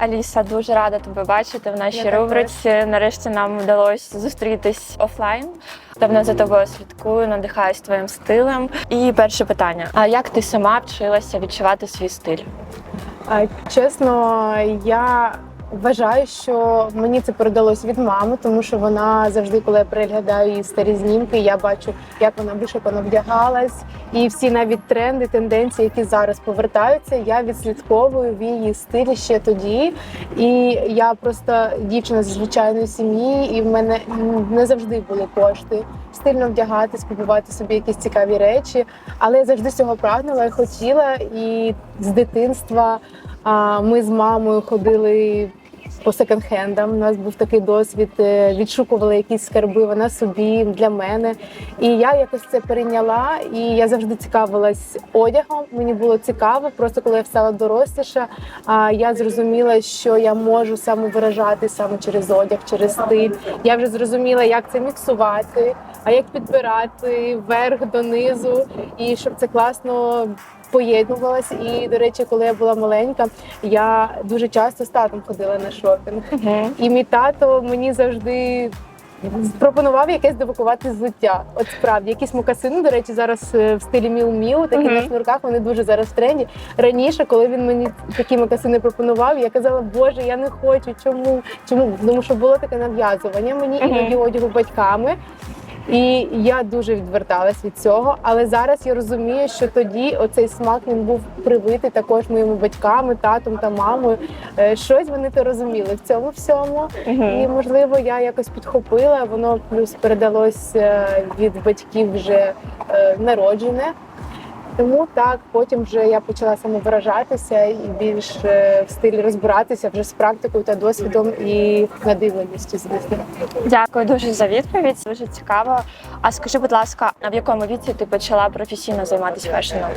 Аліса, дуже рада тебе бачити в нашій Я також. рубриці. Нарешті нам вдалося зустрітись офлайн. Давно за тобою слідкую, надихаюсь твоїм стилем. І перше питання: а як ти сама вчилася відчувати свій стиль? Чесно, я вважаю, що мені це передалось від мами, тому що вона завжди, коли я переглядаю її старі знімки, я бачу, як вона вишукано вдягалась, і всі навіть тренди, тенденції, які зараз повертаються, я відслідковую в її стилі ще тоді. І я просто дівчина з звичайної сім'ї, і в мене не завжди були кошти. Стильно вдягатись, купувати собі якісь цікаві речі, але я завжди цього прагнула і хотіла. І з дитинства ми з мамою ходили по секонд-хендам. У нас був такий досвід, е, відшукували якісь скарби, вона собі для мене. І я якось це перейняла, і я завжди цікавилась одягом. Мені було цікаво. Просто коли я стала доросліша, я зрозуміла, що я можу самовиражати саме через одяг, через стиль. Я вже зрозуміла, як це міксувати, а як підбирати вверх донизу, і щоб це класно поєднувалось. І до речі, коли я була маленька, я дуже часто з татом ходила на шопінг. І мій тато мені завжди. Пропонував якесь девакувати взуття. От справді, якісь мокасини, до речі, зараз е, в стилі Міу, такі Мгм. на шнурках, вони дуже зараз в тренді. Раніше, коли він мені такі мокасини пропонував, я казала, Боже, я не хочу. Чому? Чому? Тому що було таке нав'язування мені Мгм. іноді одягу батьками. І я дуже відверталась від цього. Але зараз я розумію, що тоді оцей смак він був привитий також моїми батьками, татом та мамою. Е, Щось вони то розуміли в цьому всьому. І можливо, я якось підхопила. Воно плюс передалось е, від батьків вже е, народжене. Тому так, потім вже я почала самовиражатися і більш е, в стилі розбиратися вже з практикою та досвідом і надивленістю, звісно. Дякую дуже за відповідь. Дуже цікаво. А скажи, будь ласка, а в якому віці ти почала професійно займатися фешеном?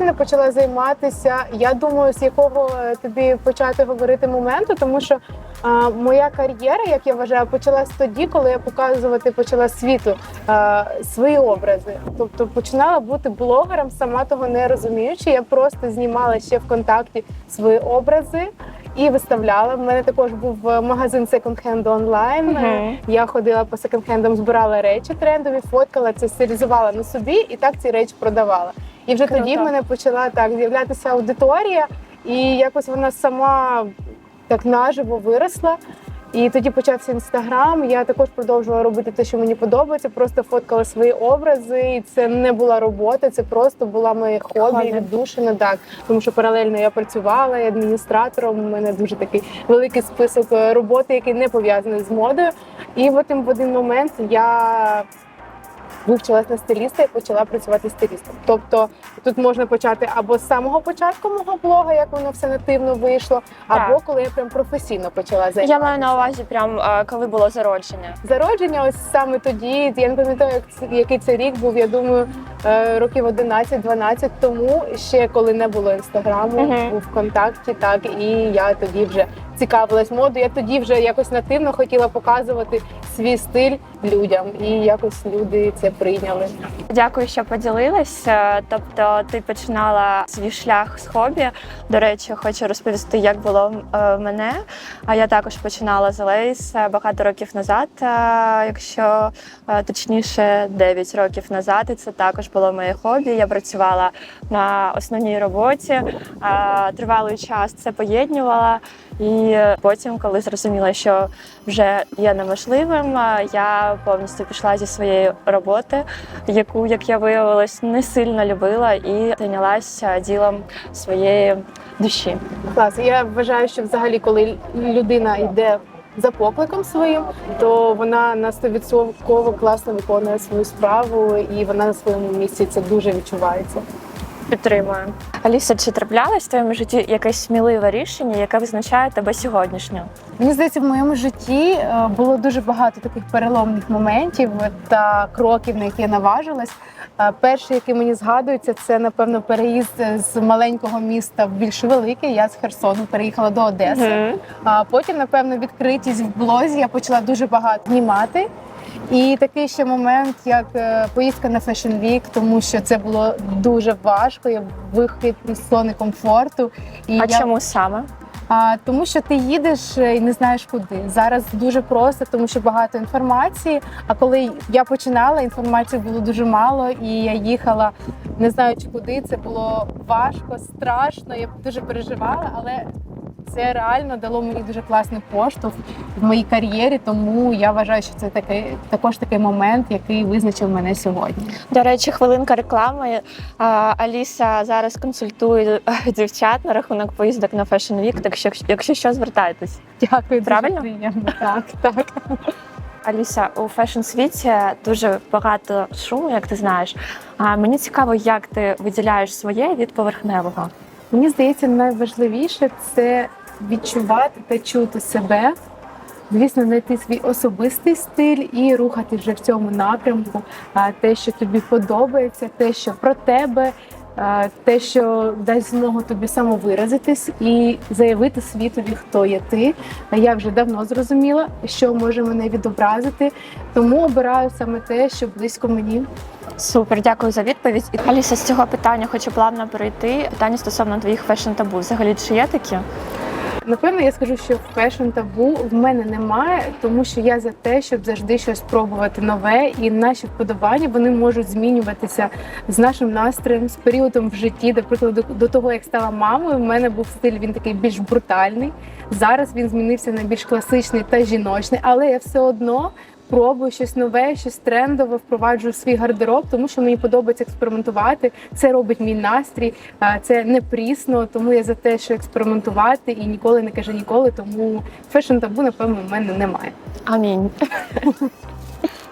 Не почала займатися. Я думаю, з якого е, тобі почати говорити моменту, тому що а, моя кар'єра, як я вважаю, почалась тоді, коли я показувати почала світу а, свої образи. Тобто починала бути блогером, сама того не розуміючи. Я просто знімала ще в контакті свої образи. І виставляла. В мене також був е, магазин секонд-хенду онлайн. Е, Я ходила по секонд-хендам, збирала речі трендові, фоткала це, стилізувала на собі і так ці речі продавала. І вже Круто. тоді в мене почала так з'являтися аудиторія, і якось вона сама так наживо виросла. І тоді почався інстаграм. Я також продовжувала робити те, що мені подобається. Просто фоткала свої образи. І це не була робота, це просто була моє хобі, віддушина. Так, тому що паралельно я працювала і адміністратором. У мене дуже такий великий список е, роботи, який не пов'язаний з модою. І потім в один момент я вивчилась на стиліста і почала працювати стилістом. Тобто тут можна почати або з самого початку мого блога, як воно все нативно вийшло, або Так. коли я прям професійно почала займатися. Я маю на увазі, прям е, коли було зародження. Зародження, ось саме тоді. Я не пам'ятаю, як який це рік був. Я думаю, е, років 11-12 тому, ще коли не було інстаграму, був ВКонтакті, так і я тоді вже цікавилась модою. Я тоді вже якось нативно хотіла показувати свій стиль людям, і якось люди це прийняли. Дякую, що поділилася. Тобто, ти починала свій шлях з хобі. До речі, хочу розповісти, як було е, мене. А я також починала з Лейс е, багато років назад, е, якщо точніше 9 років назад. І це також було моє хобі. Я працювала на основній роботі. Тривалий час це поєднувала. І потім, коли зрозуміла, що вже є неможливим, я повністю пішла зі своєї роботи, яку, як я виявилась, не сильно любила і зайнялася ділом своєї душі. Клас. Я вважаю, що взагалі, коли людина йде за покликом своїм, то вона на 100% класно виконує свою справу, і вона на своєму місці це дуже відчувається. Підтримую. Аліса, чи траплялось в твоєму житті якесь сміливе рішення, яке визначає тебе сьогоднішньо? Мені здається, в моєму житті е, було дуже багато таких переломних моментів та кроків, на які я наважилась. Е, Перший, який мені згадується, це напевно переїзд з маленького міста в більш велике. Я з Херсону переїхала до Одеси. А потім, напевно, відкритість в блозі я почала дуже багато знімати. І такий ще момент, як е, поїздка на Fashion Week, тому що це було дуже важко. Я вихід із зони комфорту. І А я чому саме? А, тому що ти їдеш е, і не знаєш куди. Зараз дуже просто, тому що багато інформації. А коли я починала, інформації було дуже мало, і я їхала, не знаючи куди. Це було важко, страшно. Я дуже переживала, але це реально дало мені дуже класний поштовх в моїй кар'єрі. Тому я вважаю, що це такий також такий момент, який визначив мене сьогодні. До речі, хвилинка реклами. Аліса зараз консультує е, дівчат на рахунок поїздок на Fashion Week, так що якщо- що, звертайтесь. Дякую, Правильно? дуже приємно. Так, так. Аліса, у фешн-світі дуже багато шуму, як ти знаєш. А мені цікаво, як ти виділяєш своє від поверхневого. Мені здається, найважливіше це відчувати та чути себе. Звісно, знайти свій особистий стиль і рухати вже в цьому напрямку. Те, що тобі подобається, те, що про тебе, те, що дасть змогу тобі самовиразитись і заявити світові, хто є ти. Я вже давно зрозуміла, що може мене відобразити, тому обираю саме те, що близько мені. Супер, дякую за відповідь. І, Аліса, з цього питання хочу плавно перейти. Питання стосовно твоїх фешн табу. Взагалі, чи є такі? Напевно, я скажу, що фешн табу в мене немає, тому що я за те, щоб завжди щось спробувати нове, і наші вподобання вони можуть змінюватися з нашим настроєм, з періодом в житті. До прикладу, до того як стала мамою, в мене був стиль він такий більш брутальний. Зараз він змінився на більш класичний та жіночний, але я все одно. Пробую щось нове, щось трендове, впроваджую в свій гардероб, тому що мені подобається експериментувати. Це робить мій настрій, це не прісно, тому я за те, що експериментувати і ніколи не каже ніколи. Тому фешн табу, напевно, в мене немає. Амінь.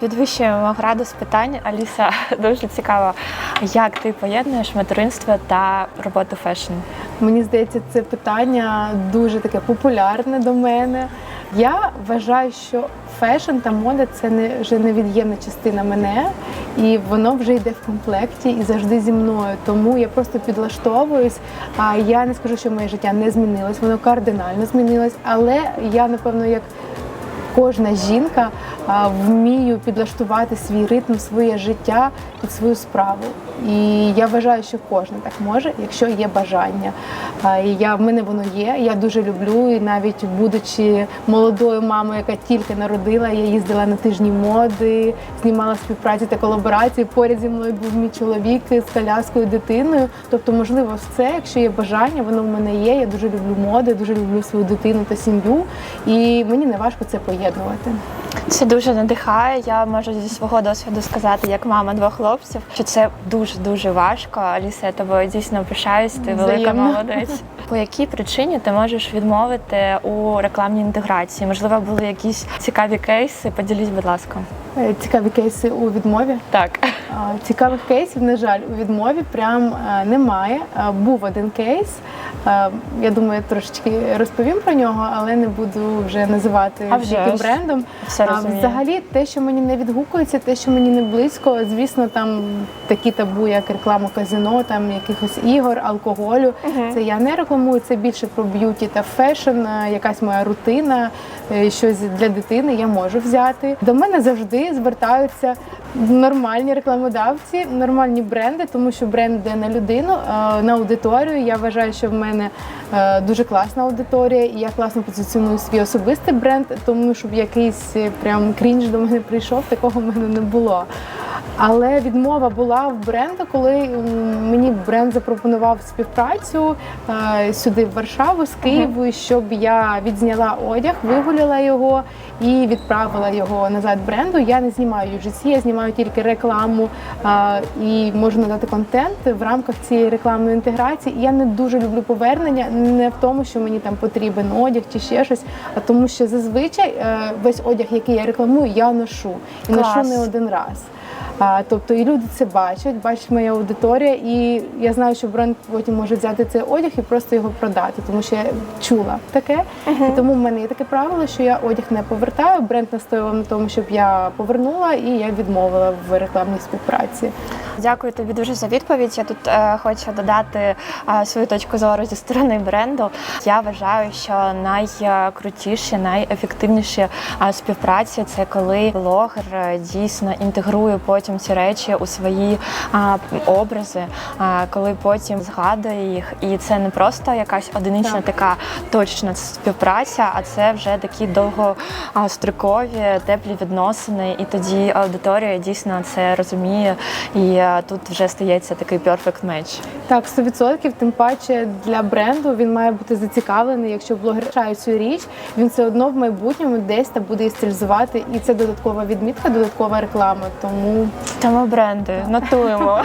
Підвищуємо градус питань. Аліса, дуже цікаво, як ти поєднуєш материнство та роботу фешн? Мені здається, це питання дуже таке популярне до мене. Я вважаю, що фешн та мода це не вже невід'ємна частина мене, і воно вже йде в комплекті і завжди зі мною. Тому я просто підлаштовуюсь. А я не скажу, що моє життя не змінилось, воно кардинально змінилось, але я напевно як. Кожна жінка а, вмію підлаштувати свій ритм, своє життя під свою справу. І я вважаю, що кожна так може, якщо є бажання. І я в мене воно є. Я дуже люблю. І навіть будучи молодою мамою, яка тільки народила, я їздила на тижні моди, знімала співпраці та колаборації. Поряд зі мною був мій чоловік з коляскою дитиною. Тобто, можливо, все, якщо є бажання, воно в мене є. Я дуже люблю моди, дуже люблю свою дитину та сім'ю. І мені не важко це поєднувати об'єднувати. Це дуже надихає. Я можу зі свого досвіду сказати, як мама двох хлопців, що це дуже дуже важко. Аліса, я тобою дійсно пишаюсь. Ти велика Взаємно. молодець. По якій причині ти можеш відмовити у рекламній інтеграції? Можливо, були якісь цікаві кейси? Поділіть, будь ласка. Е, Цікаві кейси у відмові. Так. Цікавих кейсів, на жаль, у відмові прям е, немає. Е, Був один кейс. Я думаю, трошечки розповім про нього, але не буду вже називати А вже яким брендом. Все розумію. взагалі, те, що мені не відгукується, те, що мені не близько, звісно, там такі табу, як реклама казино, там якихось ігор, алкоголю. Угу. Це я не рекламую. Це більше про б'юті та фешн, якась моя рутина, е, щось для дитини я можу взяти. До мене завжди звертаються нормальні рекламодавці, нормальні бренди, тому що бренд йде на людину, е, на аудиторію. Я вважаю, що в мене е, дуже класна аудиторія, і я класно позиціоную свій особистий бренд, тому щоб якийсь е, прям крінж до мене прийшов, такого в мене не було. Але відмова була в бренду, коли мені бренд запропонував співпрацю сюди в Варшаву з Києву, щоб я відзняла одяг, вигуляла його і відправила його назад бренду. Я не знімаю UGC, я знімаю тільки рекламу і можу надати контент в рамках цієї рекламної інтеграції. І я не дуже люблю повернення, не в тому, що мені там потрібен одяг чи ще щось, а тому, що зазвичай е, весь одяг, який я рекламую, я ношу і ношу не один раз. Тобто і люди це бачать, бачить моя аудиторія, і я знаю, що бренд потім може взяти цей одяг і просто його продати, тому що я чула таке. І тому в мене є таке правило, що я одяг не повертаю. Бренд настоював на тому, щоб я повернула, і я відмовила в рекламній співпраці. Дякую тобі дуже за відповідь. Я тут е, хочу додати е, свою точку зору зі сторони бренду. Я вважаю, що найкрутіші, найефективніші е, співпраці це коли блогер е, дійсно інтегрує потім ці речі у свої е, образи, е, коли потім згадує їх. І це не просто якась одинична Так. така точна співпраця, а це вже такі довгострокові, теплі відносини. І тоді аудиторія дійсно це розуміє, і е, тут вже стається такий perfect match. Так, 100%, тим паче для бренду він має бути зацікавлений. Якщо блогер вважає цю річ, він все одно в майбутньому десь там буде її стилізувати, і це додаткова відмітка, додаткова реклама. Тому Тому бренди нотуємо.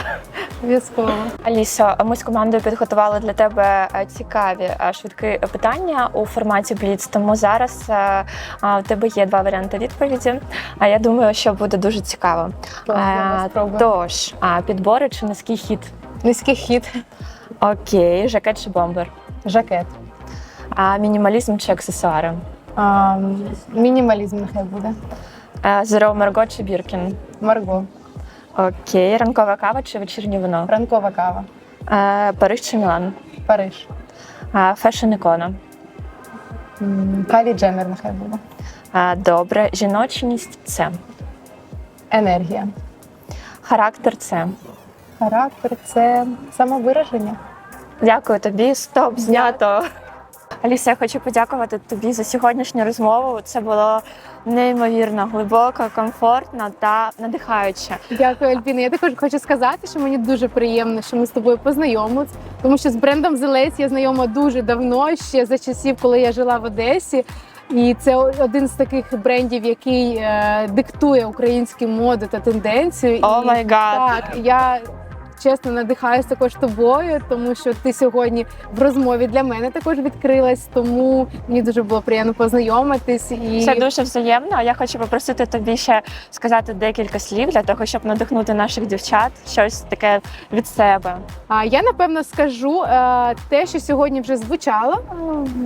обов'язково. Алісо, ми з командою підготували для тебе е, цікаві е, швидкі питання у форматі Blitz, тому зараз е, у тебе є два варіанти відповіді. А я думаю, що буде дуже цікаво. Е, спробуємо. Тож, а, підбори чи низький хід? Низький хід, Окей, жакет чи бомбер? жакет. А мінімалізм чи аксесуари? А, мінімалізм нехай буде. Зеро Марго чи Біркін? Марго, Окей, ранкова кава чи вечірнє вино? ранкова кава, Е, Париж чи Мілан? Париж. Е, Фешн ікона. Калі Дженнер нехай буде. Е, Добре, жіночність це. Енергія. Характер це. Характер це самовираження. Дякую тобі. Стоп, знято. Аліса, я хочу подякувати тобі за сьогоднішню розмову. Це було неймовірно глибоко, комфортно та надихаюче. Дякую, Альпіна. Я також хочу сказати, що мені дуже приємно, що ми з тобою познайомились, тому що з брендом Lace я знайома дуже давно, ще за часів, коли я жила в Одесі. І це один з таких брендів, який е, диктує українські моди та тенденцію. О І май гад! так, я чесно надихаюся також тобою, тому що ти сьогодні в розмові для мене також відкрилась. Тому мені дуже було приємно познайомитись і Це дуже взаємно. Я хочу попросити тобі ще сказати декілька слів для того, щоб надихнути наших дівчат щось таке від себе. А я напевно скажу е, те, що сьогодні вже звучало е,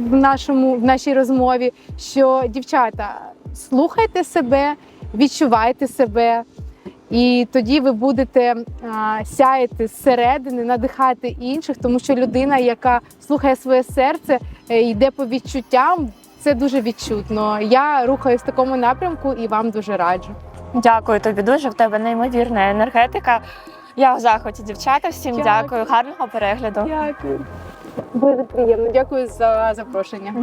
в нашому в нашій розмові. Що дівчата, слухайте себе, відчувайте себе, і тоді ви будете сяяти зсередини, надихати інших, тому що людина, яка слухає своє серце, е, йде по відчуттям. Це дуже відчутно. Я рухаюсь в такому напрямку і вам дуже раджу. Дякую тобі дуже. В тебе неймовірна енергетика. Я в захваті, дівчата. Всім Дякую. дякую. Гарного перегляду. Дякую. Дуже приємно. Дякую за запрошення.